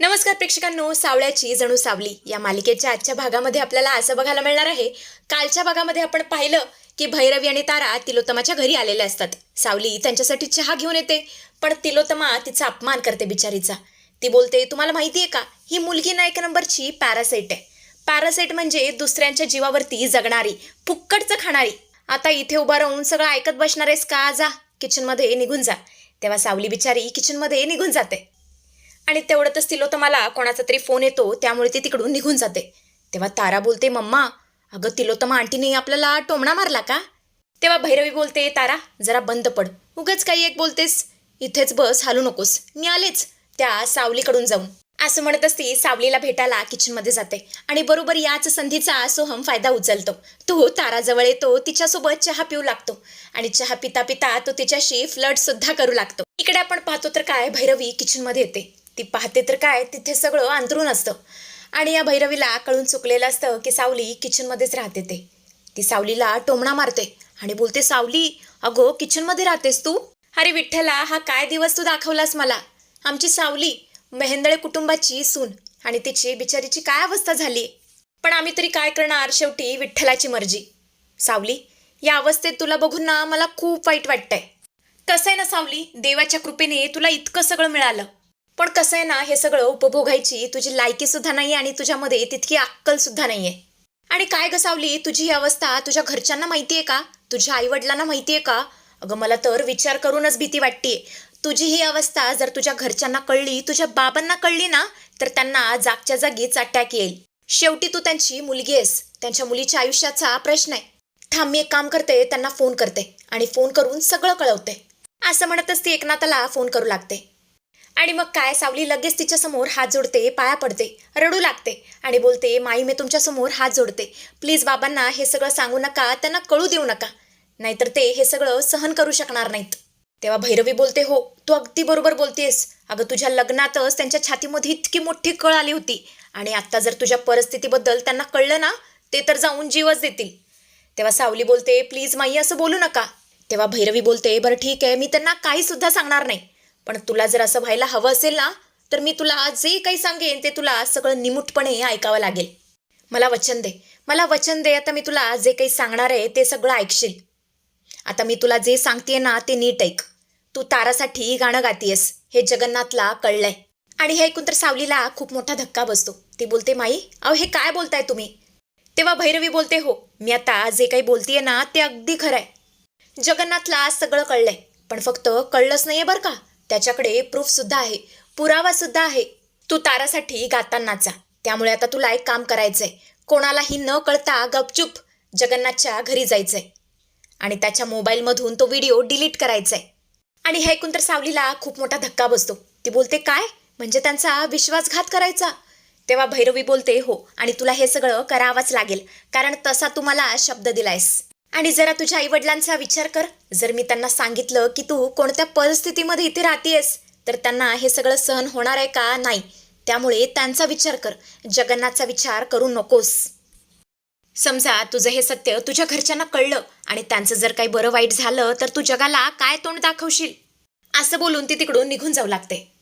नमस्कार प्रेक्षकांनो सावळ्याची जणू सावली या मालिकेच्या आजच्या भागामध्ये आपल्याला असं बघायला मिळणार आहे. कालच्या भागामध्ये आपण पाहिलं की भैरवी आणि तारा तिलोत्तमाच्या घरी आलेल्या असतात. सावली त्यांच्यासाठी चहा घेऊन येते पण तिलोत्तमा तिचा अपमान करते बिचारीचा. ती बोलते तुम्हाला माहिती आहे का? ही मुलगी ना एक नंबरची पॅरासाईट आहे. पॅरासाईट म्हणजे दुसऱ्यांच्या जीवावरती जगणारी फुक्कटचं खाणारी. आता इथे उभा राहून सगळं ऐकत बसणार आहेस का? जा किचनमध्ये निघून जा. तेव्हा सावली बिचारी किचनमध्ये निघून जाते. आणि तेवढंच मला. कोणाचा तरी फोन येतो त्यामुळे ती तिकडून निघून जाते. तेव्हा तारा बोलते मम्मा अगं तिलोतमा आंटीने आपल्याला टोमणा मारला का? तेव्हा भैरवी बोलते तारा जरा बंद पड. उगाच काही एक बोलतेस. इथेच बस हालू नकोस. मी आलेच. त्या सावलीकडून जाऊन. असं म्हणतच ती सावलीला भेटायला किचनमध्ये जाते. आणि बरोबर याच संधीचा सोहम फायदा उचलतो. तो ताराजवळ येतो तिच्यासोबत चहा पिऊ लागतो. आणि चहा पिता पिता तो तिच्याशी फ्लड सुद्धा करू लागतो. इकडे आपण पाहतो तर काय भैरवी किचनमध्ये येते. ती पाहते तर काय तिथे सगळं अंतरून असतं. आणि या भैरवीला कळून चुकलेलं असतं की सावली किचनमध्येच राहते ते. ती सावलीला टोमणा मारते आणि बोलते सावली अगो किचनमध्ये राहतेस तू? अरे विठ्ठला हा काय दिवस तू दाखवलास मला? आमची सावली मेहेंदळे कुटुंबाची सून आणि तिची बिचारीची काय अवस्था झाली? पण आम्ही तरी काय करणार शेवटी विठ्ठलाची मर्जी? सावली या अवस्थेत तुला बघून ना मला खूप वाईट वाटतंय. कसं आहे ना सावली देवाच्या कृपेने तुला इतकं सगळं मिळालं. पण कसं आहे ना हे सगळं उपभोगायची तुझी लायकी सुद्धा नाही आणि तुझ्यामध्ये तितकी अक्कल सुद्धा नाहीये. आणि काय गसावली तुझी ही अवस्था तुझ्या घरच्यांना माहितीये का? तुझ्या आईवडिलांना माहितीये का? अगं मला तर विचार करूनच भीती वाटतेय. तुझी ही अवस्था जर तुझ्या घरच्यांना कळली तुझ्या बाबांना कळली ना तर त्यांना जागच्या जागीच अटॅक येईल. शेवटी तू त्यांची मुलगी आहेस. त्यांच्या मुलीच्या आयुष्याचा प्रश्न आहे. थांब मी एक काम करते त्यांना फोन करते आणि फोन करून सगळं कळवते. असं म्हणतच ती एकनाथाला फोन करू लागते. आणि मग काय सावली लगेच तिच्या समोर हात जोडते पाया पडते रडू लागते आणि बोलते माई मी तुमच्यासमोर हात जोडते. प्लीज बाबांना हे सगळं सांगू नका त्यांना कळू देऊ नका. नाहीतर ते हे सगळं सहन करू शकणार नाहीत. तेव्हा भैरवी बोलते हो तू अगदी बरोबर बोलतेस. अगं तुझ्या लग्नातच त्यांच्या छातीमध्ये इतकी मोठी कळ आली होती आणि आत्ता जर तुझ्या परिस्थितीबद्दल त्यांना कळलं ना ते तर जाऊन जीवच देतील. तेव्हा सावली बोलते प्लीज माई असं बोलू नका. तेव्हा भैरवी बोलते बरं ठीक आहे मी त्यांना काही सुद्धा सांगणार नाही. पण तुला जर असं व्हायला हवं असेल ना तर मी तुला जे काही सांगेन ते तुला सगळं निमुटपणे ऐकावं लागेल. मला वचन दे. मला वचन दे. आता मी तुला जे काही सांगणार आहे ते सगळं ऐकशील. आता मी तुला जे सांगते ना ते नीट ऐक. तू तारासाठी गाणं गातीयस. हे जगन्नाथला कळलंय. आणि हे ऐकून तर सावलीला खूप मोठा धक्का बसतो. ती बोलते माई अहो हे काय बोलताय तुम्ही? तेव्हा भैरवी बोलते हो मी आता जे काही बोलतीये ना ते अगदी खरं आहे जगन्नाथला सगळं कळलंय. पण फक्त कळलंच नाहीये बरं का. त्याच्याकडे प्रूफ सुद्धा आहे. पुरावा सुद्धा आहे. तू तारासाठी गातानाचा त्यामुळे आता तुला एक काम करायचंय. कोणालाही न कळता गपचूप जगन्नाथच्या घरी जायचंय. आणि त्याच्या मोबाईलमधून तो व्हिडिओ डिलीट करायचा आहे आणि हे ऐकून तर सावलीला खूप मोठा धक्का बसतो. ती बोलते काय? म्हणजे त्यांचा विश्वासघात करायचा? तेव्हा भैरवी बोलते हो. आणि तुला हे सगळं करावंच लागेल. कारण तसा तू मला शब्द दिलायस. आणि जरा तुझ्या आईवडिलांचा विचार कर. जर मी त्यांना सांगितलं की तू कोणत्या परिस्थितीमध्ये इथे राहतेस तर त्यांना हे सगळं सहन होणार आहे का? नाही. त्यामुळे त्यांचा विचार कर. जगन्नाथचा विचार करू नकोस. समजा तुझं हे सत्य तुझ्या घरच्यांना कळलं आणि त्यांचं जर काही बरं वाईट झालं तर तू जगाला काय तोंड दाखवशील? असं बोलून ती तिकडून निघून जाऊ लागते.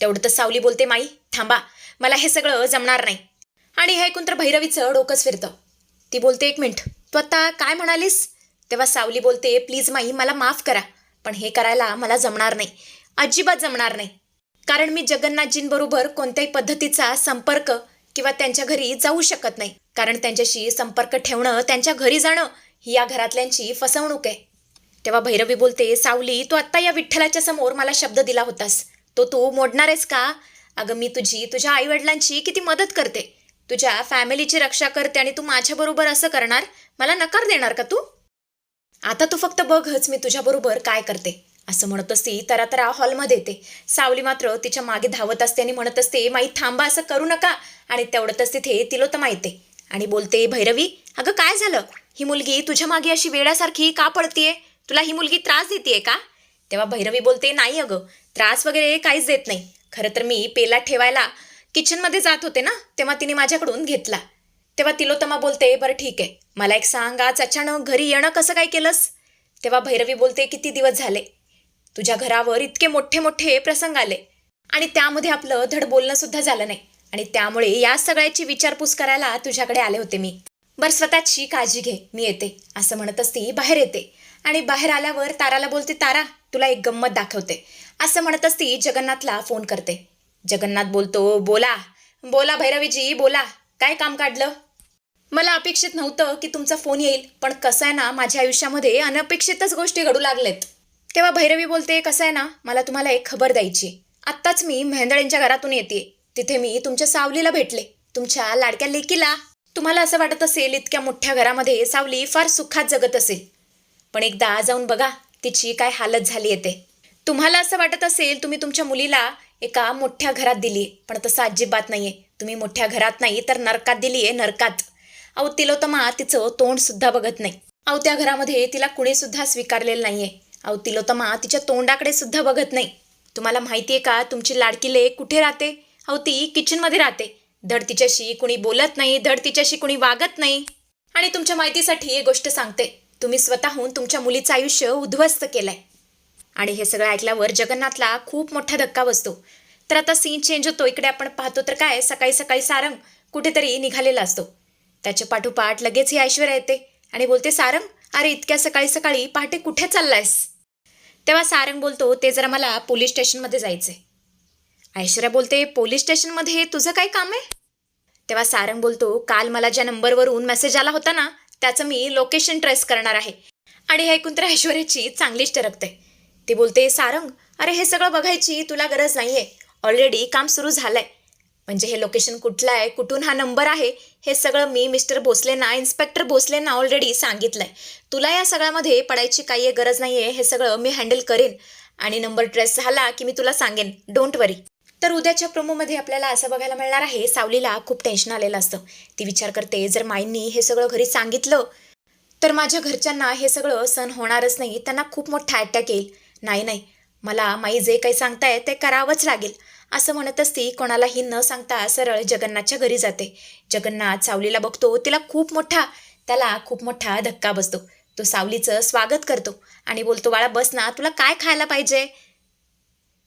तेवढं तर सावली बोलते माई थांबा. मला हे सगळं जमणार नाही. आणि हे ऐकून तर भैरवीचं डोकंच फिरतं. ती बोलते एक मिनिट. तू आता काय म्हणालीस? तेव्हा सावली बोलते प्लीज माई मला माफ करा पण हे करायला मला जमणार नाही. अजिबात जमणार नाही. कारण मी जगन्नाथजींबरोबर कोणत्याही पद्धतीचा संपर्क किंवा त्यांच्या घरी जाऊ शकत नाही. कारण त्यांच्याशी संपर्क ठेवणं त्यांच्या घरी जाणं ही या घरातल्यांची फसवणूक आहे. तेव्हा भैरवी बोलते सावली तू आत्ता या विठ्ठलाच्या समोर मला शब्द दिला होतास. तो तू मोडणार आहेस का? अगं मी तुझी तुझ्या आईवडिलांची किती मदत करते. तुझ्या फॅमिलीची रक्षा करते आणि तू माझ्याबरोबर असं करणार मला नकार देणार का तू? आता तू फक्त बघच मी तुझ्याबरोबर काय करते असं म्हणत असती तरा तरा हॉलमध्ये येते. सावली मात्र तिच्यामागे धावत असते आणि म्हणत असते माई थांबा असं करू नका. आणि तेवढंच तिथे तर माहिती आणि बोलते भैरवी अगं काय झालं? ही मुलगी तुझ्या मागे अशी वेड्यासारखी का पडतीये तुला ही मुलगी त्रास देते का? तेव्हा भैरवी बोलते नाही अगं त्रास वगैरे काहीच देत नाही. खरं तर मी पेला ठेवायला किचनमध्ये जात होते ना तेव्हा तिने माझ्याकडून घेतला. तेव्हा तिलोतमा बोलते बरं ठीक आहे. मला एक सांग आज अचानक घरी येणं कसं काय केलंस? तेव्हा भैरवी बोलते किती दिवस झाले? तुझ्या घरावर इतके मोठे मोठे प्रसंग आले. आणि त्यामध्ये आपलं धड बोलणं सुद्धा झालं नाही. आणि त्यामुळे या सगळ्याची विचारपूस करायला तुझ्याकडे आले होते मी. बरं स्वतःची काळजी घे मी येते. असं म्हणतच ती बाहेर येते. आणि बाहेर आल्यावर ताराला बोलते तारा तुला एक गंमत दाखवते. असं म्हणतच ती जगन्नाथला फोन करते. जगन्नाथ बोलतो बोला. बोला भैरवीजी बोला. काय काम काढलं? मला अपेक्षित नव्हतं की तुमचा फोन येईल पण कसं आहे ना माझ्या आयुष्यामध्ये अनपेक्षितच गोष्टी घडू लागलेत. तेव्हा भैरवी बोलते कसं आहे ना मला तुम्हाला एक खबर द्यायची आत्ताच मी मेहंदळींच्या घरातून येते. तिथे मी तुमच्या सावलीला भेटले. तुमच्या लाडक्या लेकीला तुम्हाला असं वाटत असेल इतक्या मोठ्या घरामध्ये सावली फार सुखात जगत असेल. पण एकदा जाऊन बघा तिची काय हालत झाली येते तुम्हाला असं वाटत असेल तुम्ही तुमच्या मुलीला एका मोठ्या घरात दिली पण तसं अजिबात नाहीये. तुम्ही मोठ्या घरात नाही तर नरकात दिलीये नरकात. अहो तिलोतमा तिचं तोंड सुद्धा बघत नाही. अहो त्या घरामध्ये तिला कुणी सुद्धा स्वीकारलेलं नाहीये. अहो तिलोतमा तिच्या तोंडाकडे सुद्धा बघत नाही. तुम्हाला माहितीये का तुमची लाडकी लेक कुठे राहते? अहो ती किचनमध्ये राहते. धड तिच्याशी कुणी बोलत नाही धड तिच्याशी कुणी वागत नाही. आणि तुमच्या माहितीसाठी एक गोष्ट सांगते. तुम्ही स्वतःहून तुमच्या मुलीचं आयुष्य उद्ध्वस्त केलंय. आणि हे सगळं ऐकल्यावर जगन्नाथला खूप मोठा धक्का बसतो. तर आता सीन चेंज होतो. इकडे आपण पाहतो तर काय सकाळी सकाळी सारंग कुठेतरी निघालेला असतो. त्याच्या पाठोपाठ लगेच ही ऐश्वर्या येते आणि बोलते सारंग अरे इतक्या सकाळी सकाळी पहाटे कुठे चाललायस? तेव्हा सारंग बोलतो ते जरा मला पोलीस स्टेशनमध्ये जायचंय. ऐश्वर्या बोलते पोलीस स्टेशनमध्ये तुझं काय काम आहे? तेव्हा सारंग बोलतो काल मला ज्या नंबरवरून मेसेज आला होता ना त्याचं मी लोकेशन ट्रेस करणार आहे. आणि हे ऐकून तर ऐश्वर्याची चांगलीच टरकते. ती बोलते सारंग अरे हे सगळं बघायची तुला गरज नाही आहे ऑलरेडी काम सुरू झालं आहे म्हणजे हे लोकेशन कुठलं आहे कुठून हा नंबर आहे हे सगळं मी मिस्टर भोसलेंना इन्स्पेक्टर भोसलेंना ऑलरेडी सांगितलं आहे तुला या सगळ्यामध्ये पडायची काही गरज नाही आहे हे सगळं मी हँडल करेन. आणि नंबर ट्रेस झाला की मी तुला सांगेन. डोंट वरी तर उद्याच्या प्रोमोमध्ये आपल्याला असं बघायला मिळणार आहे सावलीला खूप टेन्शन आलेलं असतं. ती विचार करते जर माईंनी हे सगळं घरी सांगितलं तर माझ्या घरच्यांना हे सगळं सण होणारच नाही. त्यांना खूप मोठा अटॅक येईल. नाही नाही. मला माई जे काही सांगताय ते करावंच लागेल. असं म्हणतच ती कोणालाही न सांगता सरळ जगन्नाथच्या घरी जाते. जगन्नाथ सावलीला बघतो तिला खूप मोठा त्याला खूप मोठा धक्का बसतो. तो सावलीचं स्वागत करतो आणि बोलतो बाळा बस ना तुला काय खायला पाहिजे?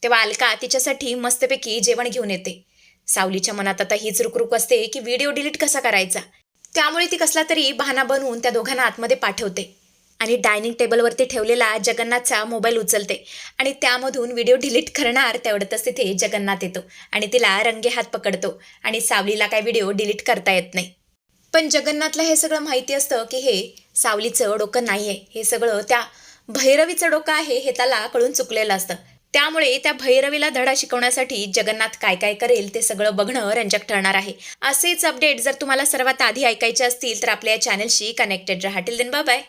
तेव्हा अलका तिच्यासाठी मस्तपैकी जेवण घेऊन येते. सावलीच्या मनात आता हीच रुकरुक असते की व्हिडिओ डिलीट कसा करायचा? त्यामुळे ती कसला तरी बहाणा बनवून त्या दोघांना आतमध्ये पाठवते. आणि डायनिंग टेबलवरती ठेवलेला जगन्नाथचा मोबाईल उचलते. आणि त्यामधून व्हिडिओ डिलीट करणार तेवढ्यातच तिथे जगन्नाथ येतो आणि तिला रंगे हात पकडतो आणि सावलीला काय व्हिडिओ डिलीट करता येत नाही. पण जगन्नाथला हे सगळं माहिती असतं की हे सावलीचं डोकं नाही आहे हे सगळं त्या भैरवीचं डोकं आहे हे त्याला कळून चुकलेलं असतं. त्यामुळे त्या भैरवीला धडा शिकवण्यासाठी जगन्नाथ काय काय करेल ते सगळं बघणं रंजक ठरणार आहे. असेच अपडेट जर तुम्हाला सर्वात आधी ऐकायचे असतील तर आपल्या चॅनलशी कनेक्टेड राहा. Till then bye.